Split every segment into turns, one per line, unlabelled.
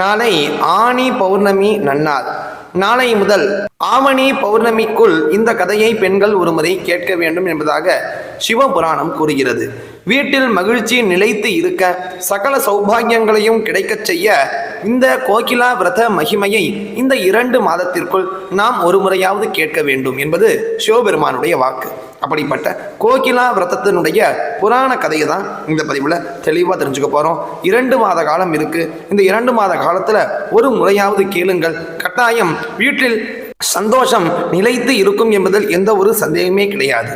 நாளை ஆணி பௌர்ணமி நன்னாள். நாளை முதல் ஆவணி பௌர்ணமிக்குள் இந்த கதையை பெண்கள் ஒருமுறை கேட்க வேண்டும் என்பதாக சிவபுராணம் கூறுகிறது. வீட்டில் மகிழ்ச்சி நிலைத்து இருக்க சகல சௌபாகியங்களையும் கிடைக்கச் செய்ய இந்த கோகிலா விரத மகிமையை இந்த இரண்டு மாதத்திற்குள் நாம் ஒரு முறையாவது கேட்க வேண்டும் என்பது சிவபெருமானுடைய வாக்கு. அப்படிப்பட்ட கோகிலா விரதத்தினுடைய புராண கதையை தான் இந்த பதிவில் தெளிவாக தெரிஞ்சுக்க போகிறோம் இரண்டு மாத காலம் இருக்குது இந்த இரண்டு மாத காலத்தில் ஒரு முறையாவது கேளுங்கள். கட்டாயம் வீட்டில் சந்தோஷம் நிலைத்து இருக்கும் என்பதில் எந்த ஒரு சந்தேகமே கிடையாது.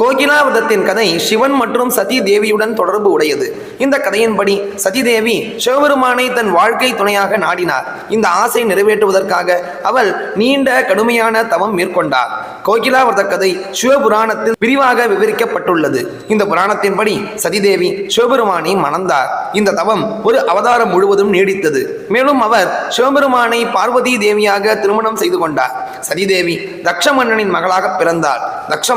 கோகிலாவதத்தின் கதை சிவன் மற்றும் சதி தேவியுடன் தொடர்பு உடையது. இந்த கதையின்படி சதி தேவி சிவபெருமானை தன் வாழ்க்கை துணையாக நாடினார். இந்த ஆசை நிறைவேற்றுவதற்காக அவள் நீண்ட கடுமையான தவம் மேற்கொண்டார். கோகிலாவத கதை சிவபுராணத்தில் விரிவாக விவரிக்கப்பட்டுள்ளது. இந்த புராணத்தின்படி சதிதேவி சிவபெருமானை மணந்தார். இந்த தவம் ஒரு அவதாரம் முழுவதும் நீடித்தது. மேலும் அவர் சிவபெருமானை பார்வதி தேவியாக திருமணம் செய்து கொண்டார். சதிதேவி தக்ஷ மன்னனின் மகளாக பிறந்தார் தக்ஷ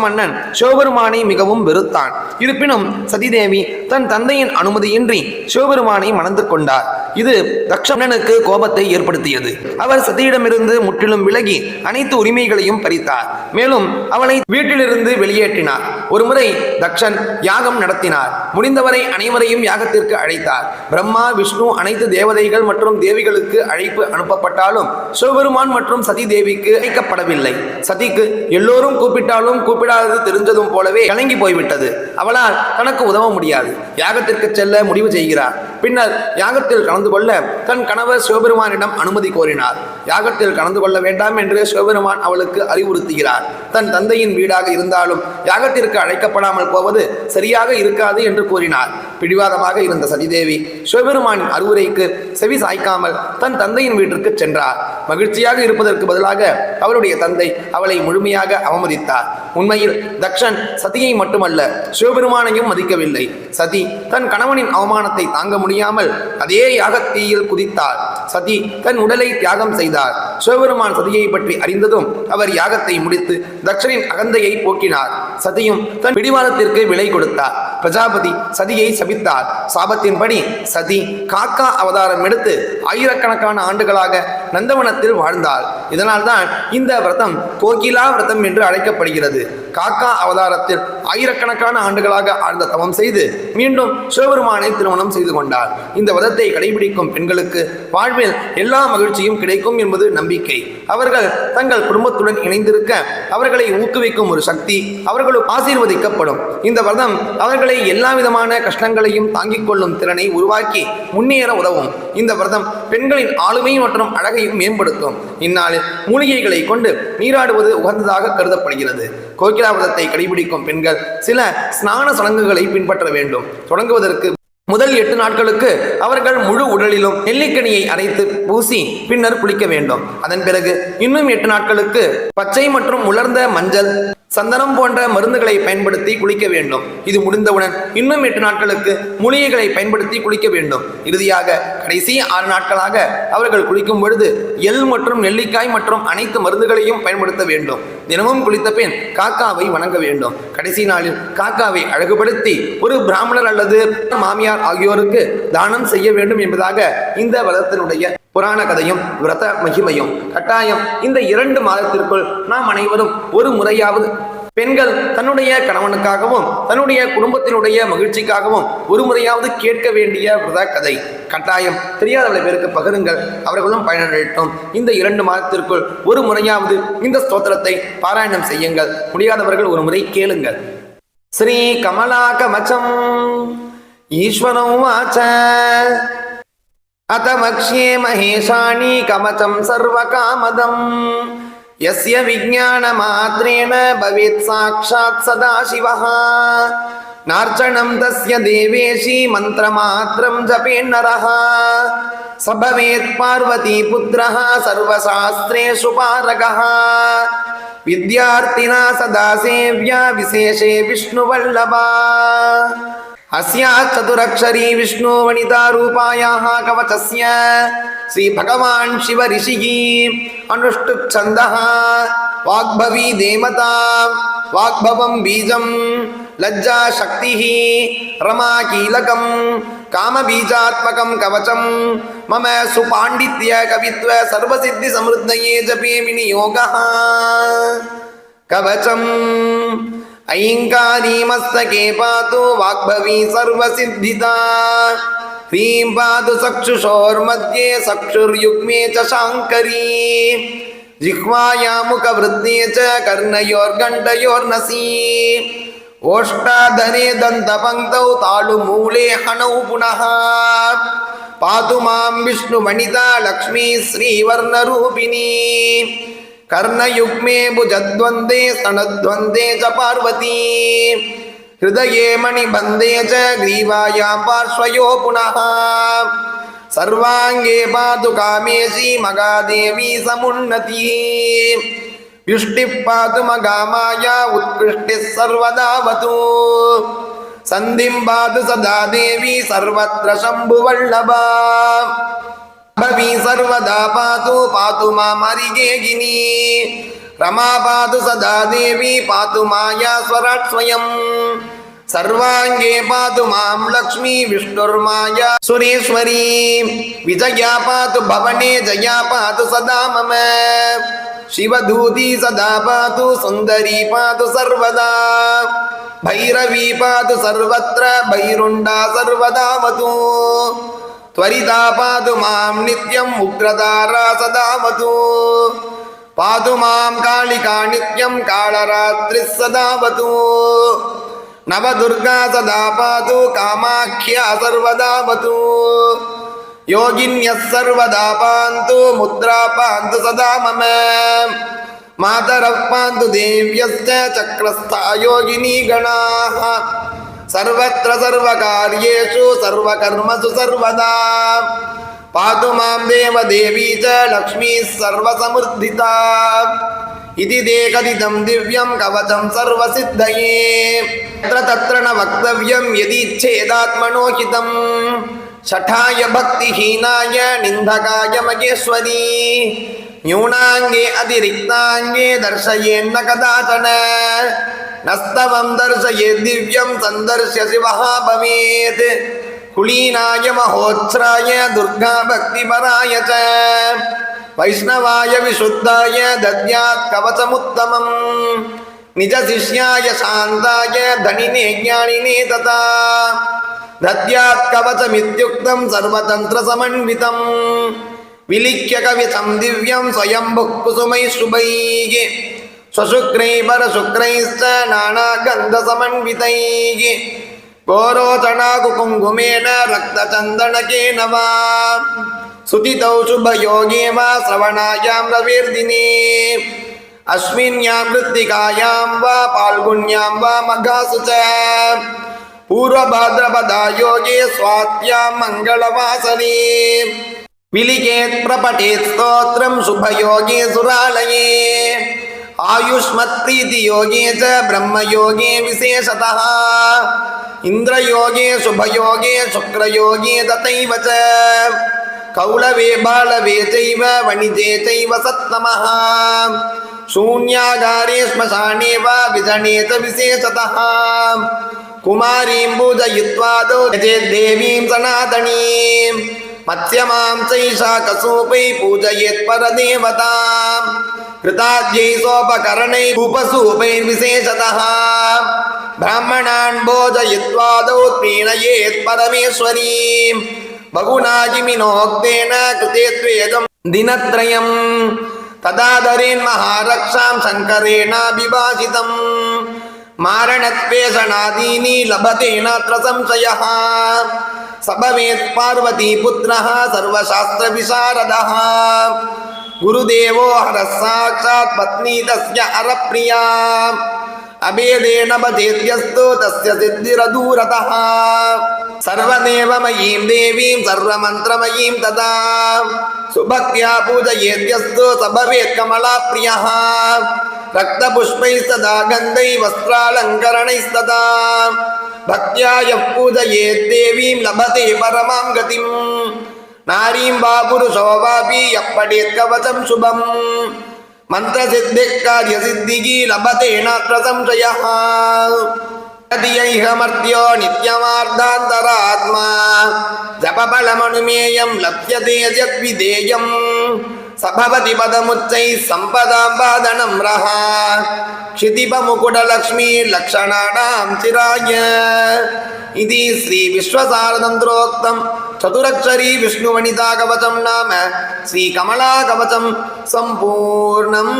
சிவபெருமானை மிகவும் வெறுத்தான். இருப்பினும் சதிதேவி தன் தந்தையின் அனுமதியின்றி சிவபெருமானை மணந்து கொண்டார். இது தக்ஷமன்னனுக்கு கோபத்தை ஏற்படுத்தியது. அவர் சதியிடமிருந்து முற்றிலும் விலகி அனைத்து உரிமைகளையும் பறித்தார். மேலும் அவளை வீட்டிலிருந்து வெளியேற்றினார். ஒருமுறை தக்ஷன் யாகம் நடத்தினார். முடிந்தவரை அனைவரையும் யாகத்திற்கு அழைத்தார். பிரம்மா விஷ்ணு அனைத்து தேவதைகள் மற்றும் தேவிகளுக்கு அழைப்பு அனுப்பப்பட்டாலும் சிவபெருமான் மற்றும் சதி தேவிக்கு அழைக்கப்படவில்லை. சதிக்கு எல்லோரும் கூப்பிட்டாலும் கூப்பிடாதது தெரிஞ்சதும் போலவே கலங்கி போய்விட்டது. அவளால் தனக்கு உதவ முடியாது. யாகத்திற்கு செல்ல முடிவு செய்கிறார். பின்னர் யாகத்தில் கலந்து கொள்ள தன் கணவர் சிவபெருமானிடம் அனுமதி கோரினார். யாகத்தில் கலந்து கொள்ள வேண்டாம் என்று சிவபெருமான் அவளுக்கு அறிவுறுத்துகிறார். தன் தந்தையின் வீடாக இருந்தாலும் யாகத்திற்கு அழைக்கப்படாமல் போவது சரியாக இருக்காது என்று கூறினார். பிடிவாதமாக இருந்த சதிதேவி சிவபெருமானின் அறிவுரைக்கு செவி சாய்க்காமல் தன் தந்தையின் வீட்டிற்கு சென்றார். மகிழ்ச்சியாக இருப்பதற்கு பதிலாக அவருடைய தந்தை அவளை முழுமையாக அவமதித்தார். உண்மையில் தக்ஷன் சதியை மட்டுமல்ல சிவபெருமானையும் மதிக்கவில்லை. சதி தன் கணவனின் அவமானத்தை தாங்க முடியாமல் அதே யாகத்தீயில் குதித்தார். சதி தன் உடலை தியாகம் செய்தார். சிவபெருமான் சதியை பற்றி அறிந்ததும் அவர் யாகத்தை முடித்து தக்ஷனின் அகந்தையை போக்கினார். சதியும் தன் பிடிவாதத்திற்கு விலை கொடுத்தார். பிரஜாபதி சதியை சபித்தார். சாபத்தின்படி சதி காக்கா அவதாரம் எடுத்து ஆயிரக்கணக்கான ஆண்டுகளாக நந்தவனத்தில் வாழ்ந்தார். இதனால்தான் இந்த விரதம் கோகிலா விரதம் என்று அழைக்கப்படுகிறது. காக்கா அவதாரத்தில் ஆயிரக்கணக்கான ஆண்டுகளாக ஆழ்ந்த தவம் செய்து மீண்டும் சிவபெருமானை திருமணம் செய்து கொண்டார். இந்த விரதத்தை கடைபிடிக்கும் பெண்களுக்கு வாழ்வில் வாழ்வில் எல்லா மகிழ்ச்சியும் கிடைக்கும் என்பது நம்பிக்கை. அவர்கள் தங்கள் குடும்பத்துடன் இணைந்திருக்க அவர்களை ஊக்குவிக்கும் ஒரு சக்தி அவர்களும் ஆசீர்வதிக்கப்படும். இந்த விரதம் அவர்களை எல்லா விதமான கஷ்டங்களையும் தாங்கிக் கொள்ளும் திறனை உருவாக்கி முன்னேற உதவும். இந்த விரதம் பெண்களின் ஆளுமை மற்றும் அழகையும் மேம்படுத்தும். இந்நாளில் மூலிகைகளை கொண்டு நீராடுவது உகந்ததாக கருதப்படுகிறது. கோகிலா விரதத்தை கடைபிடிக்கும் பெண்கள் சில ஸ்நான சடங்குகளை பின்பற்ற வேண்டும். தொடங்குவதற்கு முதல் எட்டு நாட்களுக்கு அவர்கள் முழு உடலிலும் நெல்லிக்கனியை அரைத்து பூசி பின்னர் குளிக்க வேண்டும். அதன் பிறகு இன்னும் எட்டு நாட்களுக்கு பச்சை மற்றும் உலர்ந்த மஞ்சள் சந்தனம் போன்ற மருந்துகளை பயன்படுத்தி குளிக்க வேண்டும். இது முடிந்தவுடன் இன்னும் எட்டு நாட்களுக்கு மூலிகைகளை பயன்படுத்தி குளிக்க வேண்டும். இறுதியாக கடைசி ஆறு நாட்களாக அவர்கள் குளிக்கும் பொழுது எள் மற்றும் நெல்லிக்காய் மற்றும் அனைத்து மருந்துகளையும் பயன்படுத்த வேண்டும். தினமும் குளித்த பின் காக்காவை வணங்க வேண்டும். கடைசி நாளில் காக்காவை அழகுபடுத்தி ஒரு பிராமணர் அல்லது மாமியார் ஆகியோருக்கு தானம் செய்ய வேண்டும் என்பதாக இந்த வளத்தினுடைய புராண கதையும் விரத மகிமையும். கட்டாயம் இந்த இரண்டு மாதத்திற்குள் நாம் அனைவரும் ஒரு முறையாவது பெண்கள் தன்னுடைய கணவனுக்காகவும் தன்னுடைய குடும்பத்தினுடைய மகிழ்ச்சிக்காகவும் ஒரு முறையாவது கேட்க வேண்டிய விரத கதை. கட்டாயம் தெரியாத பேருக்கு பகிருங்கள். அவர்களும் பயனடையட்டும். இந்த இரண்டு மாதத்திற்குள் ஒரு முறையாவது இந்த ஸ்தோத்திரத்தை பாராயணம் செய்யுங்கள். முடியாதவர்கள் ஒரு முறை கேளுங்கள். ஸ்ரீ கமலா கமச்சம் ஈஸ்வரம் வாச்ச. अथ मक्ष्ये महेशानि कवचं सर्वकामदम् यस्य विज्ञानमात्रेण भवेत् साक्षात् सदाशिवः नार्चनं तस्य देवेशी मन्त्रमात्रं जपेन्नरः स भवेत् पार्वतीपुत्रः सर्वशास्त्रेषु पारगः विद्यार्थिना सदा सेव्या विशेषे विष्णुवल्लभा अस्याः चतुरक्षरी विष्णुवनितारूपायाः कवचस्य श्रीभगवान् शिवऋषिः अनुष्टुप्छन्दः। वाग्भवी देवता, वाग्भवं बीजं, लज्जाशक्तिः, रमाकीलकं, कामबीजात्मकं कवचं, मम सुपाण्डित्य कवित्व सर्वसिद्धिसमृद्धये जपे विनियोगः कवचम् ऐङ्कारीमस्तके पातु वाग्भवी सर्वसिद्धिता ह्रीं पातु चक्षुषोर्मध्ये चक्षुर्युग्मे च शाङ्करी जिह्वाया मुखवृत्ते च कर्णयोर्गण्डयोर्नसी ओष्टाधने दन्तपङ्क्तौ तालुमूले हणौ पुनः पातु मां विष्णुवनिता लक्ष्मी श्रीवर्णरूपिणी कर्णयुग्मे भुजद्वन्द्वे स्तनद्वन्द्वे च पार्वती हृदये मणिबन्धे च ग्रीवायां पार्श्वयो पुनः सर्वाङ्गे पातु कामेशी मगादेवी समुन्नतिः व्युष्टिः पातु मगामाया उत्कृष्टिः सर्वदावतु सन्धिं पातु सदा देवी सर्वत्र शम्भुवल्लभा ಭವಿ ಸರ್ವದಾ ಪಾತು ಪಾತು ಮಾ ಮರಿಗೇಗಿನಿ ರಮಾ ಪಾತು ಸದಾ ದೇವಿ ಪಾತು ಮಾಯಾ ಸ್ವರಾಟ್ ಸ್ವಯಂ ಸರ್ವಾಂಗೇ ಪಾತು ಮಾಂ ಲಕ್ಷ್ಮೀ ವಿಷ್ಣುರ್ಮಾಯಾ ಸುರೇಶ್ವರಿ ವಿಜಯಾ ಪಾತು ಭವನೆ ಜಯಾ ಪಾತು ಸದಾ ಮಮ ಶಿವಧೂತಿ ಸದಾ ಪಾತು ಸುಂದರಿ ಪಾತು ಸರ್ವದಾ ಭೈರವಿ ಪಾತು ಸರ್ವತ್ರ ಭೈರುಂಡ ಸರ್ವದಾವತು त्वरिता पातु मां नित्यम् उग्रतारा सदावतु पातु मां कालिका नित्यं कालरात्रिः सदावतु नवदुर्गा सदा पातु कामाख्या सर्वदावतु योगिन्यः सर्वदा पान्तु मुद्रा पान्तु सदा मम मातरः पान्तु देव्यश्च चक्रस्था योगिनी गणाः सर्वत्र सर्वकार्येषु सर्वकर्मसु सर्वदा पातु मां देवदेवी च लक्ष्मीः सर्वसमृद्धिता इति ते कथितं दिव्यं कवचं सर्वसिद्धये तत्र तत्र न वक्तव्यं यदीच्छेदात्मनो हितम् शठाय भक्तिहीनाय निन्दकाय मगेश्वरी न्यूनाङ्गे अतिरिक्ताङ्गे दर्शयेन्न कदाचन நஸ்தவம் தர்சயே திவ்யம் சந்தர்சசி மகாபவேத் குலீனாய மகோத்ராய துர்கா பக்தி பராய வைஷ்ணவாய விசுத்தாய தத்யாத் கவசமுத்தமம் நிஜ சிஷ்யாய சாந்தாய தனினே ஞானினே ததா தத்யாத் கவசமித்யுக்தம் சர்வதந்திர சமன்விதம் விலிக்கிய கவிதம் திவ்யம் ஸ்வயம்புக் குசுமை சுபையே परशुक्रैश्च नानागन्धसमन्वितैः गोरोचनाकुकुङ्कुमेन रक्तचन्दनकेन वा सुतितौ शुभयोगे वा श्रवणायां रविर्दिने अस्मिन्यां मृत्तिकायां वा फाल्गुन्यां वा मघासु च पूर्वभाद्रपदा योगे स्वात्यां मङ्गलवासरे विलिखेत् प्रपठेत् स्तोत्रं शुभयोगे सुरालये आयुष्मत्प्रीतियोगे च ब्रह्मयोगे विशेषतः। इन्द्रयोगे शुभयोगे, शुक्रयोगे तथैव च। कौलवे, बालवे चैव, वणिजे चैव सत्तमः। शून्यागारे, श्मशाने वा विजने च विशेषतः। कुमारीं पूजयित्वादौ देवीं सनातनीं। मत्स्यमां चैषा कसूपै पूजयेत् परदेवताम्। कृताद्यै सोपकरणै उपसूपैर्विशेषतः ब्राह्मणान् भोजयित्वादौ प्रीणयेत् परमेश्वरीम् बहुनाजिमिनोक्तेन कृते त्वेदं दिनत्रयम् तदादरेन्महारक्षां शङ्करेणाभिभाषितम् मारणत्वेषणादीनि लभते नात्र संशयः स भवेत् पार्वतीपुत्रः सर्वशास्त्रविशारदः गुरुदेवो हरः साक्षात् पत्नी तस्य अरप्रिया अभेदेन बधेद्यस्तु तस्य सिद्धिरदूरतः सर्वदेवमयीं देवीं सर्वमन्त्रमयीं तदा सुभक्त्या पूजयेद्यस्तु स भवेत् कमलाप्रियः रक्तपुष्पैस्तदा गन्धै वस्त्रालङ्करणैस्तदा भक्त्या यः पूजयेत् देवीं लभते परमां गतिम् நாரீம்பா புருஷோவாபி எப்படி கவசம் சுபம் மந்திர சித்தி காரிய சித்திகி லபதே நாசம்சய மர்த்தியோ நித்யமார்த்தாந்தராத்மா ஜபபலமனுமேயம் லப்யதே ஜத்விதேயம் சபவதி பதமுச்சை சம்பதாம் பாதனம் ரஹா क्षितिपमुकुटलक्ष्मी लक्षणानां चिराय इति श्रीविश्वसारतन्त्रोक्तं चतुरक्षरी विष्णुवनिताकवचं नाम श्रीकमलाकवचं सम्पूर्णम्